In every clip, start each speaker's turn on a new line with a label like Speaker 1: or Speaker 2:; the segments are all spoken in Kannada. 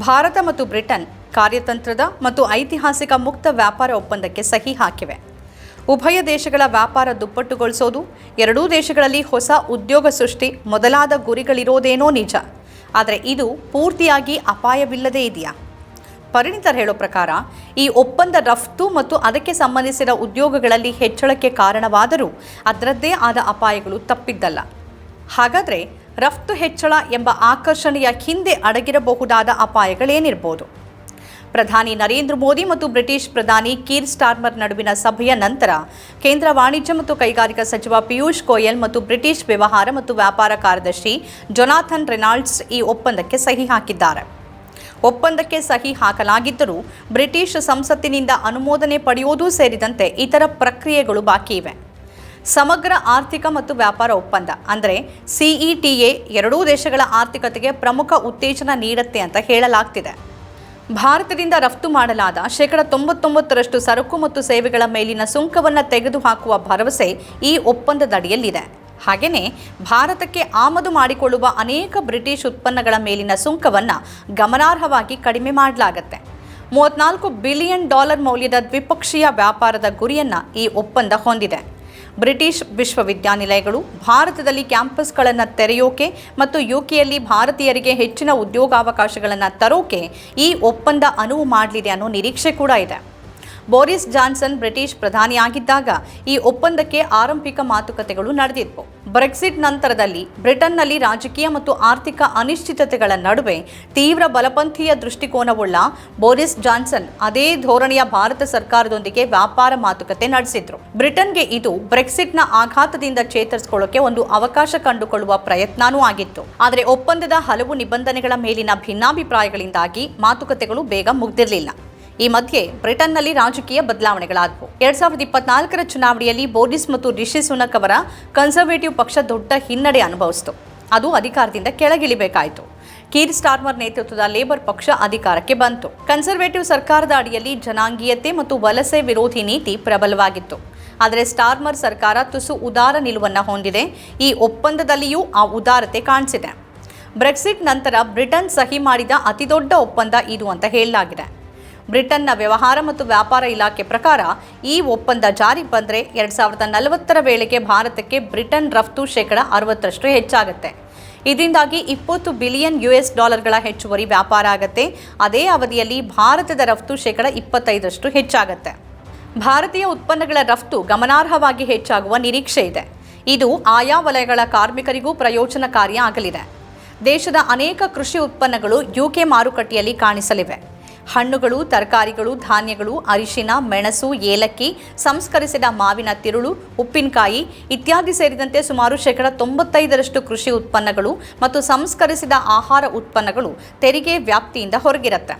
Speaker 1: ಭಾರತ ಮತ್ತು ಬ್ರಿಟನ್ ಕಾರ್ಯತಂತ್ರದ ಮತ್ತು ಐತಿಹಾಸಿಕ ಮುಕ್ತ ವ್ಯಾಪಾರ ಒಪ್ಪಂದಕ್ಕೆ ಸಹಿ ಹಾಕಿವೆ. ಉಭಯ ದೇಶಗಳ ವ್ಯಾಪಾರ ದುಪ್ಪಟ್ಟುಗೊಳಿಸೋದು, ಎರಡೂ ದೇಶಗಳಲ್ಲಿ ಹೊಸ ಉದ್ಯೋಗ ಸೃಷ್ಟಿ ಮೊದಲಾದ ಗುರಿಗಳಿರೋದೇನೋ ನಿಜ. ಆದರೆ ಇದು ಪೂರ್ತಿಯಾಗಿ ಅಪಾಯವಿಲ್ಲದೇ ಇದೆಯಾ? ಪರಿಣಿತರು ಹೇಳೋ ಪ್ರಕಾರ, ಈ ಒಪ್ಪಂದ ರಫ್ತು ಮತ್ತು ಅದಕ್ಕೆ ಸಂಬಂಧಿಸಿದ ಉದ್ಯೋಗಗಳಲ್ಲಿ ಹೆಚ್ಚಳಕ್ಕೆ ಕಾರಣವಾದರೂ ಅದರದ್ದೇ ಆದ ಅಪಾಯಗಳು ತಪ್ಪಿದ್ದಲ್ಲ. ಹಾಗಾದರೆ ರಫ್ತು ಹೆಚ್ಚಳ ಎಂಬ ಆಕರ್ಷಣೆಯ ಹಿಂದೆ ಅಡಗಿರಬಹುದಾದ ಅಪಾಯಗಳೇನಿರಬಹುದು? ಪ್ರಧಾನಿ ನರೇಂದ್ರ ಮೋದಿ ಮತ್ತು ಬ್ರಿಟಿಷ್ ಪ್ರಧಾನಿ ಕೀರ್ ಸ್ಟಾರ್ಮರ್ ನಡುವಿನ ಸಭೆಯ ನಂತರ ಕೇಂದ್ರ ವಾಣಿಜ್ಯ ಮತ್ತು ಕೈಗಾರಿಕಾ ಸಚಿವ ಪಿಯೂಷ್ ಗೋಯಲ್ ಮತ್ತು ಬ್ರಿಟಿಷ್ ವ್ಯವಹಾರ ಮತ್ತು ವ್ಯಾಪಾರ ಕಾರ್ಯದರ್ಶಿ ಜೊನಾಥನ್ ರೆನಾಲ್ಡ್ಸ್ ಈ ಒಪ್ಪಂದಕ್ಕೆ ಸಹಿ ಹಾಕಿದ್ದಾರೆ. ಒಪ್ಪಂದಕ್ಕೆ ಸಹಿ ಹಾಕಲಾಗಿದ್ದರೂ ಬ್ರಿಟಿಷ್ ಸಂಸತ್ತಿನಿಂದ ಅನುಮೋದನೆ ಪಡೆಯುವುದೂ ಸೇರಿದಂತೆ ಇತರ ಪ್ರಕ್ರಿಯೆಗಳು ಬಾಕಿ ಇವೆ. ಸಮಗ್ರ ಆರ್ಥಿಕ ಮತ್ತು ವ್ಯಾಪಾರ ಒಪ್ಪಂದ. ಅಂದರೆ ಸಿಇಟಿಎ ಎರಡೂ ದೇಶಗಳ ಆರ್ಥಿಕತೆಗೆ ಪ್ರಮುಖ ಉತ್ತೇಜನ ನೀಡುತ್ತೆ ಅಂತ ಹೇಳಲಾಗ್ತಿದೆ. ಭಾರತದಿಂದ ರಫ್ತು ಮಾಡಲಾದ ಶೇಕಡ ತೊಂಬತ್ತೊಂಬತ್ತರಷ್ಟು ಸರಕು ಮತ್ತು ಸೇವೆಗಳ ಮೇಲಿನ ಸುಂಕವನ್ನು ತೆಗೆದುಹಾಕುವ ಭರವಸೆ ಈ ಒಪ್ಪಂದದಡಿಯಲ್ಲಿದೆ. ಹಾಗೆಯೇ ಭಾರತಕ್ಕೆ ಆಮದು ಮಾಡಿಕೊಳ್ಳುವ ಅನೇಕ ಬ್ರಿಟಿಷ್ ಉತ್ಪನ್ನಗಳ ಮೇಲಿನ ಸುಂಕವನ್ನು ಗಮನಾರ್ಹವಾಗಿ ಕಡಿಮೆ ಮಾಡಲಾಗತ್ತೆ. ಮೂವತ್ನಾಲ್ಕು ಬಿಲಿಯನ್ ಡಾಲರ್ ಮೌಲ್ಯದ ದ್ವಿಪಕ್ಷೀಯ ವ್ಯಾಪಾರದ ಗುರಿಯನ್ನು ಈ ಒಪ್ಪಂದ ಹೊಂದಿದೆ. ಬ್ರಿಟಿಷ್ ವಿಶ್ವವಿದ್ಯಾನಿಲಯಗಳು, ಭಾರತದಲ್ಲಿ ಕ್ಯಾಂಪಸ್ಗಳನ್ನು ತೆರೆಯೋಕೆ ಮತ್ತು ಯುಕೆಯಲ್ಲಿ ಭಾರತೀಯರಿಗೆ ಹೆಚ್ಚಿನ ಉದ್ಯೋಗಾವಕಾಶಗಳನ್ನು ತರೋಕೆ ಈ ಒಪ್ಪಂದ ಅನುವು ಮಾಡಲಿದೆ ಅನ್ನೋ ನಿರೀಕ್ಷೆ ಕೂಡ ಇದೆ. ಬೋರಿಸ್ ಜಾನ್ಸನ್ ಬ್ರಿಟಿಷ್ ಪ್ರಧಾನಿಯಾಗಿದ್ದಾಗ ಈ ಒಪ್ಪಂದಕ್ಕೆ ಆರಂಭಿಕ ಮಾತುಕತೆಗಳು ನಡೆದಿದ್ವು. ಬ್ರೆಕ್ಸಿಟ್ ನಂತರದಲ್ಲಿ ಬ್ರಿಟನ್ನಲ್ಲಿ ರಾಜಕೀಯ ಮತ್ತು ಆರ್ಥಿಕ ಅನಿಶ್ಚಿತತೆಗಳ ನಡುವೆ ತೀವ್ರ ಬಲಪಂಥೀಯ ದೃಷ್ಟಿಕೋನವುಳ್ಳ ಬೋರಿಸ್ ಜಾನ್ಸನ್ ಅದೇ ಧೋರಣೆಯ ಭಾರತ ಸರ್ಕಾರದೊಂದಿಗೆ ವ್ಯಾಪಾರ ಮಾತುಕತೆ ನಡೆಸಿದ್ರು. ಬ್ರಿಟನ್ಗೆ ಇದು ಬ್ರೆಕ್ಸಿಟ್ನ ಆಘಾತದಿಂದ ಚೇತರಿಸಿಕೊಳ್ಳೋಕೆ ಒಂದು ಅವಕಾಶ ಕಂಡುಕೊಳ್ಳುವ ಪ್ರಯತ್ನವೂ ಆಗಿತ್ತು. ಆದರೆ ಒಪ್ಪಂದದ ಹಲವು ನಿಬಂಧನೆಗಳ ಮೇಲಿನ ಭಿನ್ನಾಭಿಪ್ರಾಯಗಳಿಂದಾಗಿ ಮಾತುಕತೆಗಳು ಬೇಗ ಮುಗ್ದಿರಲಿಲ್ಲ. ಈ ಮಧ್ಯೆ ಬ್ರಿಟನ್ನಲ್ಲಿ ರಾಜಕೀಯ ಬದಲಾವಣೆಗಳಾದವು. ಎರಡ್ ಸಾವಿರದ ಇಪ್ಪತ್ನಾಲ್ಕರ ಚುನಾವಣೆಯಲ್ಲಿ ಬೋರಿಸ್ ಮತ್ತು ರಿಷಿ ಸುನಕ್ ಅವರ ಕನ್ಸರ್ವೇಟಿವ್ ಪಕ್ಷ ದೊಡ್ಡ ಹಿನ್ನಡೆ ಅನುಭವಿಸಿತು. ಅದು ಅಧಿಕಾರದಿಂದ ಕೆಳಗಿಳಿಬೇಕಾಯಿತು. ಕೀರ್ ಸ್ಟಾರ್ಮರ್ ನೇತೃತ್ವದ ಲೇಬರ್ ಪಕ್ಷ ಅಧಿಕಾರಕ್ಕೆ ಬಂತು. ಕನ್ಸರ್ವೇಟಿವ್ ಸರ್ಕಾರದ ಅಡಿಯಲ್ಲಿ ಜನಾಂಗೀಯತೆ ಮತ್ತು ವಲಸೆ ವಿರೋಧಿ ನೀತಿ ಪ್ರಬಲವಾಗಿತ್ತು. ಆದರೆ ಸ್ಟಾರ್ಮರ್ ಸರ್ಕಾರ ತುಸು ಉದಾರ ನಿಲುವನ್ನು ಹೊಂದಿದೆ. ಈ ಒಪ್ಪಂದದಲ್ಲಿಯೂ ಆ ಉದಾರತೆ ಕಾಣಿಸಿದೆ. ಬ್ರೆಕ್ಸಿಟ್ ನಂತರ ಬ್ರಿಟನ್ ಸಹಿ ಮಾಡಿದ ಅತಿದೊಡ್ಡ ಒಪ್ಪಂದ ಇದು ಅಂತ ಹೇಳಲಾಗಿದೆ. ಬ್ರಿಟನ್ನ ವ್ಯವಹಾರ ಮತ್ತು ವ್ಯಾಪಾರ ಇಲಾಖೆ ಪ್ರಕಾರ ಈ ಒಪ್ಪಂದ ಜಾರಿ ಬಂದರೆ ಎರಡು ಸಾವಿರದ ನಲವತ್ತರ ವೇಳೆಗೆ ಭಾರತಕ್ಕೆ ಬ್ರಿಟನ್ ರಫ್ತು ಶೇಕಡ ಅರವತ್ತರಷ್ಟು ಹೆಚ್ಚಾಗುತ್ತೆ. ಇದರಿಂದಾಗಿ ಇಪ್ಪತ್ತು ಬಿಲಿಯನ್ ಯು ಎಸ್ ಡಾಲರ್ಗಳ ಹೆಚ್ಚುವರಿ ವ್ಯಾಪಾರ ಆಗುತ್ತೆ. ಅದೇ ಅವಧಿಯಲ್ಲಿ ಭಾರತದ ರಫ್ತು ಶೇಕಡ ಇಪ್ಪತ್ತೈದರಷ್ಟು ಹೆಚ್ಚಾಗುತ್ತೆ. ಭಾರತೀಯ ಉತ್ಪನ್ನಗಳ ರಫ್ತು ಗಮನಾರ್ಹವಾಗಿ ಹೆಚ್ಚಾಗುವ ನಿರೀಕ್ಷೆ ಇದೆ. ಇದು ಆಯಾ ವಲಯಗಳ ಕಾರ್ಮಿಕರಿಗೂ ಪ್ರಯೋಜನಕಾರಿಯಾಗಲಿದೆ ದೇಶದ ಅನೇಕ ಕೃಷಿ ಉತ್ಪನ್ನಗಳು ಯುಕೆ ಮಾರುಕಟ್ಟೆಯಲ್ಲಿ ಕಾಣಿಸಲಿವೆ. ಹಣ್ಣುಗಳು, ತರಕಾರಿಗಳು, ಧಾನ್ಯಗಳು, ಅರಿಶಿನ, ಮೆಣಸು, ಏಲಕ್ಕಿ, ಸಂಸ್ಕರಿಸಿದ ಮಾವಿನ ತಿರುಳು, ಉಪ್ಪಿನಕಾಯಿ ಇತ್ಯಾದಿ ಸೇರಿದಂತೆ ಸುಮಾರು ಶೇಕಡ ತೊಂಬತ್ತೈದರಷ್ಟು ಕೃಷಿ ಉತ್ಪನ್ನಗಳು ಮತ್ತು ಸಂಸ್ಕರಿಸಿದ ಆಹಾರ ಉತ್ಪನ್ನಗಳು ತೆರಿಗೆ ವ್ಯಾಪ್ತಿಯಿಂದ ಹೊರಗಿರುತ್ತೆ.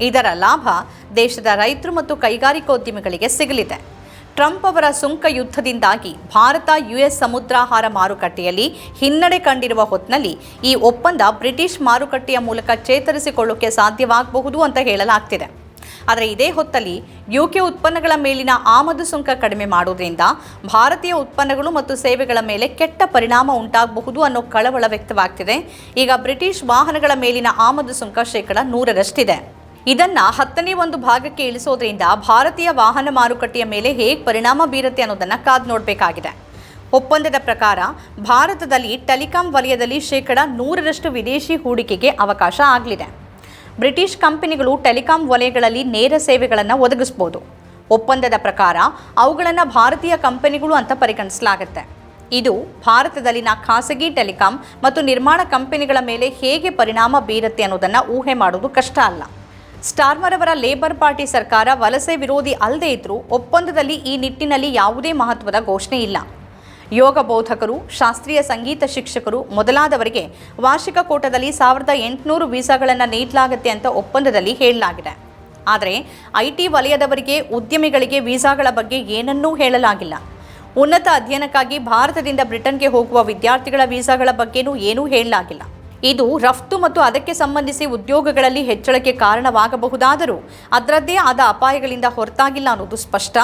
Speaker 1: ಇದರ ಲಾಭ ದೇಶದ ರೈತರು ಮತ್ತು ಕೈಗಾರಿಕೋದ್ಯಮಿಗಳಿಗೆ ಸಿಗಲಿದೆ. ಟ್ರಂಪ್ ಅವರ ಸುಂಕ ಯುದ್ಧದಿಂದಾಗಿ ಭಾರತ ಯುಎಸ್ ಸಮುದ್ರಾಹಾರ ಮಾರುಕಟ್ಟೆಯಲ್ಲಿ ಹಿನ್ನಡೆ ಕಂಡಿರುವ ಹೊತ್ತಿನಲ್ಲಿ ಈ ಒಪ್ಪಂದ ಬ್ರಿಟಿಷ್ ಮಾರುಕಟ್ಟೆಯ ಮೂಲಕ ಚೇತರಿಸಿಕೊಳ್ಳೋಕೆ ಸಾಧ್ಯವಾಗಬಹುದು ಅಂತ ಹೇಳಲಾಗ್ತಿದೆ. ಆದರೆ ಇದೇ ಹೊತ್ತಲ್ಲಿ ಯುಕೆ ಉತ್ಪನ್ನಗಳ ಮೇಲಿನ ಆಮದು ಸುಂಕ ಕಡಿಮೆ ಮಾಡುವುದರಿಂದ ಭಾರತೀಯ ಉತ್ಪನ್ನಗಳು ಮತ್ತು ಸೇವೆಗಳ ಮೇಲೆ ಕೆಟ್ಟ ಪರಿಣಾಮ ಉಂಟಾಗಬಹುದು ಅನ್ನೋ ಕಳವಳ ವ್ಯಕ್ತವಾಗ್ತಿದೆ. ಈಗ ಬ್ರಿಟಿಷ್ ವಾಹನಗಳ ಮೇಲಿನ ಆಮದು ಸುಂಕ ಶೇಕಡ ನೂರರಷ್ಟಿದೆ. ಇದನ್ನ ಹತ್ತನೇ ಒಂದು ಭಾಗಕ್ಕೆ ಇಳಿಸೋದ್ರಿಂದ ಭಾರತೀಯ ವಾಹನ ಮಾರುಕಟ್ಟೆಯ ಮೇಲೆ ಹೇಗೆ ಪರಿಣಾಮ ಬೀರುತ್ತೆ ಅನ್ನೋದನ್ನ ಕಾದು ನೋಡಬೇಕಾಗಿದೆ. ಒಪ್ಪಂದದ ಪ್ರಕಾರ ಭಾರತದಲ್ಲಿ ಟೆಲಿಕಾಂ ವಲಯದಲ್ಲಿ ಶೇಕಡ ನೂರರಷ್ಟು ವಿದೇಶಿ ಹೂಡಿಕೆಗೆ ಅವಕಾಶ ಆಗಲಿದೆ. ಬ್ರಿಟಿಷ್ ಕಂಪನಿಗಳು ಟೆಲಿಕಾಂ ವಲಯಗಳಲ್ಲಿ ನೇರ ಸೇವೆಗಳನ್ನು ಒದಗಿಸ್ಬೋದು. ಒಪ್ಪಂದದ ಪ್ರಕಾರ ಅವುಗಳನ್ನು ಭಾರತೀಯ ಕಂಪನಿಗಳು ಅಂತ ಪರಿಗಣಿಸಲಾಗುತ್ತೆ. ಇದು ಭಾರತದಲ್ಲಿನ ಖಾಸಗಿ ಟೆಲಿಕಾಂ ಮತ್ತು ನಿರ್ಮಾಣ ಕಂಪನಿಗಳ ಮೇಲೆ ಹೇಗೆ ಪರಿಣಾಮ ಬೀರುತ್ತೆ ಅನ್ನೋದನ್ನು ಊಹೆ ಮಾಡೋದು ಕಷ್ಟ ಅಲ್ಲ. ಸ್ಟಾರ್ಮರ್ ಅವರ ಲೇಬರ್ ಪಾರ್ಟಿ ಸರ್ಕಾರ ವಲಸೆ ವಿರೋಧಿ ಅಲ್ಲದೇ ಇದ್ರೂ ಒಪ್ಪಂದದಲ್ಲಿ ಈ ನಿಟ್ಟಿನಲ್ಲಿ ಯಾವುದೇ ಮಹತ್ವದ ಘೋಷಣೆ ಇಲ್ಲ. ಯೋಗ ಬೋಧಕರು, ಶಾಸ್ತ್ರೀಯ ಸಂಗೀತ ಶಿಕ್ಷಕರು ಮೊದಲಾದವರಿಗೆ ವಾರ್ಷಿಕ ಕೋಟದಲ್ಲಿ ಸಾವಿರದ ಎಂಟುನೂರು ವೀಸಾಗಳನ್ನು ನೀಡಲಾಗುತ್ತೆ ಅಂತ ಒಪ್ಪಂದದಲ್ಲಿ ಹೇಳಲಾಗಿದೆ. ಆದರೆ ಐ ಟಿ ವಲಯದವರಿಗೆ, ಉದ್ಯಮಿಗಳಿಗೆ ವೀಸಾಗಳ ಬಗ್ಗೆ ಏನನ್ನೂ ಹೇಳಲಾಗಿಲ್ಲ. ಉನ್ನತ ಅಧ್ಯಯನಕ್ಕಾಗಿ ಭಾರತದಿಂದ ಬ್ರಿಟನ್ಗೆ ಹೋಗುವ ವಿದ್ಯಾರ್ಥಿಗಳ ವೀಸಾಗಳ ಬಗ್ಗೆನೂ ಏನೂ ಹೇಳಲಾಗಿಲ್ಲ. ಇದು ರಫ್ತು ಮತ್ತು ಅದಕ್ಕೆ ಸಂಬಂಧಿಸಿ ಉದ್ಯೋಗಗಳಲ್ಲಿ ಹೆಚ್ಚಳಕ್ಕೆ ಕಾರಣವಾಗಬಹುದಾದರೂ ಅದರದ್ದೇ ಆದ ಅಪಾಯಗಳಿಂದ ಹೊರತಾಗಿಲ್ಲ ಅನ್ನೋದು ಸ್ಪಷ್ಟ.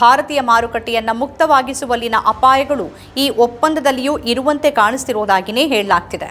Speaker 1: ಭಾರತೀಯ ಮಾರುಕಟ್ಟೆಯನ್ನು ಮುಕ್ತವಾಗಿಸುವಲ್ಲಿನ ಅಪಾಯಗಳು ಈ ಒಪ್ಪಂದದಲ್ಲಿಯೂ ಇರುವಂತೆ ಕಾಣಿಸ್ತಿರೋದಾಗಿಯೇ ಹೇಳಲಾಗ್ತಿದೆ.